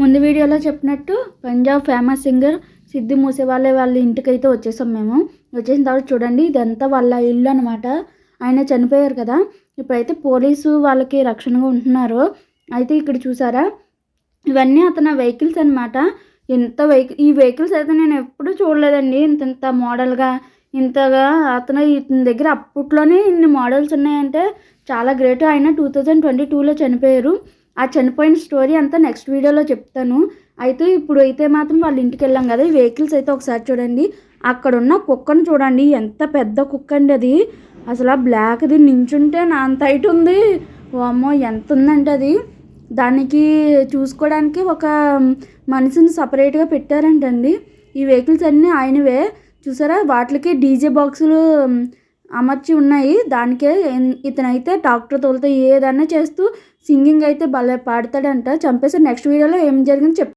ముందు వీడియోలో చెప్పినట్టు పంజాబ్ ఫేమస్ సింగర్ సిద్ధు మూసేవాళ్ళే వాళ్ళ ఇంటికైతే వచ్చేసాం మేము. వచ్చేసిన తర్వాత చూడండి ఇదంతా వాళ్ళ ఇల్లు అనమాట ఆయన చనిపోయారు కదా. ఇప్పుడైతే పోలీసు వాళ్ళకి రక్షణగా ఉంటున్నారు. అయితే ఇక్కడ చూసారా? ఇవన్నీ అతని వెహికల్స్ అనమాట ఎంత వెహికల్ ఈ వెహికల్స్ అయితే నేను ఎప్పుడూ చూడలేదండి. ఇంత ఇంత మోడల్గా ఇంతగా అతను ఇతని దగ్గర అప్పట్లోనే ఇన్ని మోడల్స్ ఉన్నాయంటే చాలా గ్రేట్ ఆయన టూ థౌజండ్ ట్వంటీ టూలో చనిపోయారు. ఆ చనిపోయిన స్టోరీ అంతా నెక్స్ట్ వీడియోలో చెప్తాను. అయితే ఇప్పుడు అయితే మాత్రం వాళ్ళ ఇంటికి వెళ్ళాం కదా ఈ వెహికల్స్ అయితే ఒకసారి చూడండి. అక్కడ ఉన్న కుక్కను చూడండి ఎంత పెద్ద కుక్క అండి అది. అసలు ఆ బ్లాక్ది నించుంటే నా అంత హైట్ ఉంది. అమ్మో ఎంత ఉందంటే అది. దానికి చూసుకోవడానికి ఒక మనిషిని సపరేట్గా పెట్టారంటండి. ఈ వెహికల్స్ అన్నీ ఆయనవే. చూసారా? వాటికి డీజే బాక్సులు అమర్చి ఉన్నాయి. దానికే ఇతనైతే డాక్టర్ తోలితే ఏదన్నా చేస్తూ సింగింగ్ అయితే భలే పాడతాడంట. చంపేసి నెక్స్ట్ వీడియోలో ఏం జరిగింది చెప్